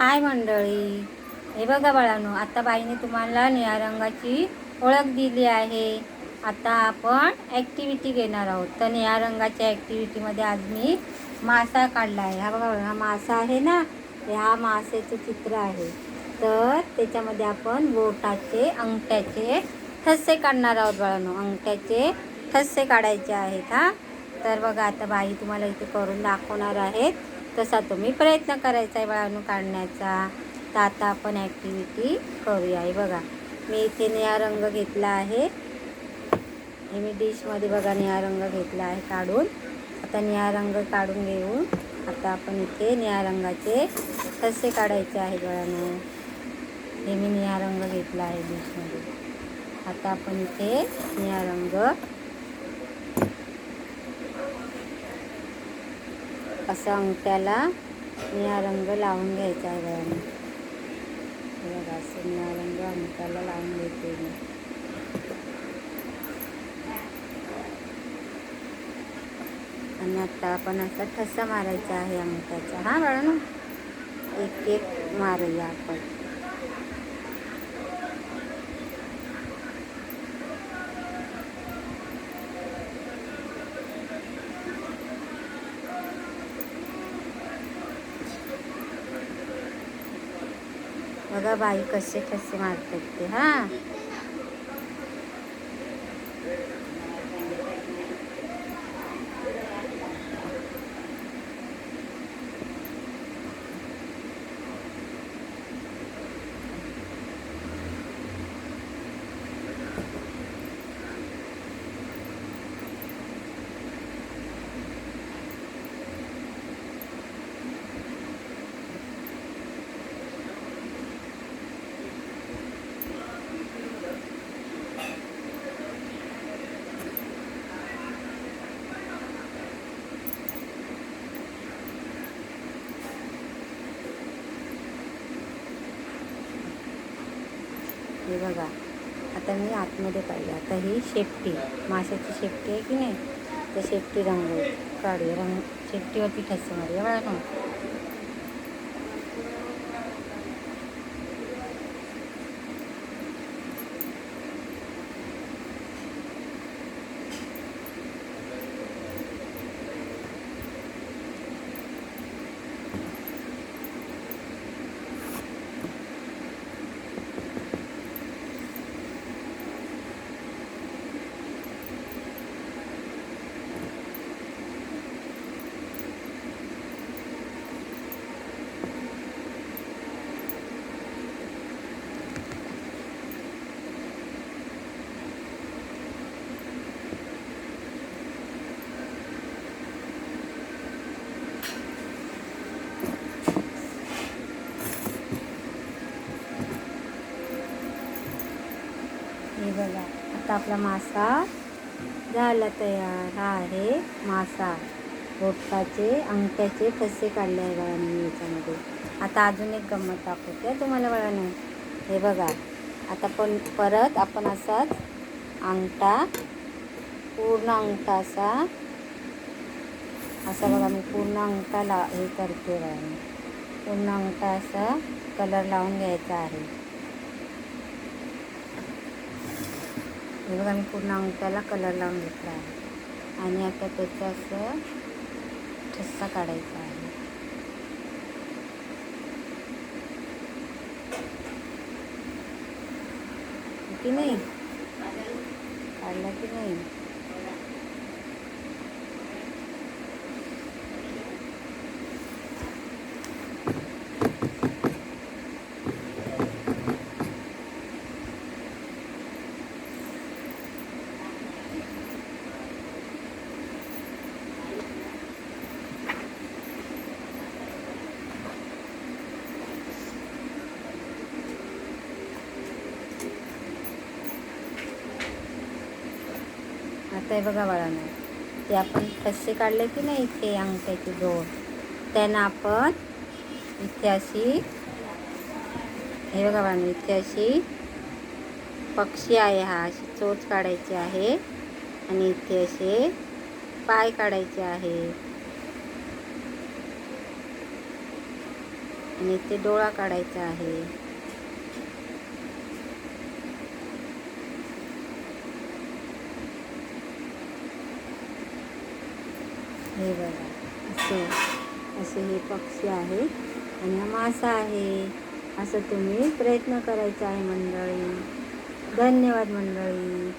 हाय मंडळी. हे बघा बाळांनो आता बाईने तुम्हाला निळ्या रंगाची ओळख दिली आहे. आता आपण ॲक्टिव्हिटी घेणार आहोत. तर निळ्या रंगाच्या ॲक्टिव्हिटीमध्ये आज मी मासा काढला आहे. हा बघा बघा, हा मासा आहे ना? ह्या मासेचं चित्र आहे. तर त्याच्यामध्ये आपण बोटाचे अंगठ्याचे ठस्से काढणार आहोत बाळांनो. अंगठ्याचे ठस्से काढायचे आहेत हा. तर बघा आता बाई तुम्हाला इथे करून दाखवणार आहेत. तसा तुम्ही प्रयत्न करायचा आहे बाळांनो काढण्याचा. तर आता आपण ॲक्टिव्हिटी करूया. हे बघा मी इथे निळा रंग घेतला आहे. हे मी डिशमध्ये बघा निळा रंग घेतला आहे काढून. आता निळा रंग काढून घेऊन आता आपण इथे निळ्या रंगाचे ठसे काढायचे आहे बाळांनो. हे मी निळा रंग घेतला आहे डिशमध्ये आता आपण इथे निळा रंग असं अंगठ्याला निळा रंग लावून घ्यायचा आहे बघा बघा असं निळा रंग अंगठ्याला लावून घेते मी. आणि आता आपण असा ठसा मारायचा आहे अंगठ्याचा. हा बघा ना एक एक मारूया आपण. बघा बाई कसे ठसे मारतात ते हा? हे बघा. आता मी आतमध्ये पाहिजे आता ही शेपटी. माशाची शेपटी आहे की नाही? तर शेपटी रंग काढूया. रंग शेपटीवरती ठसे मारूया बघा ना हे बघा. आता आपला मासा झाला तयार हा आहे. मासा बोटाचे अंगठ्याचे ठसे काढले आहे बघा मी याच्यामध्ये. आता अजून एक गंमत दाखवते तुम्हाला बघा. नाही हे बघा. आता पण परत आपण असाच अंगठा पूर्ण अंगठा असा असा बघा मी पूर्ण अंगठा ला हे करते बघा पूर्ण अंगठा असा कलर लावून घ्यायचा आहे. हे बघा मी पूर्ण अंगठ्याला कलर लावून घेतला आहे. आणि आता त्याचं असं ठस्सा काढायचा आहे. की नाही? काढला की नाही? आता हे बघा बाळांनो ते आपण ठसे काढले की नाही इथे अंगठ्याची जोड त्यांना आपण इथे अशी हे बघा बाळांनो इथे अशी पक्षी आहे हा अशी चोच काढायची आहे आणि इथे असे पाय काढायचे आहे. आणि इथे डोळा काढायचा आहे. हे बघा असं असे हे पक्षी आहे आणि हा मासा आहे. असं तुम्ही प्रयत्न करायचा आहे मंडळी. धन्यवाद मंडळी.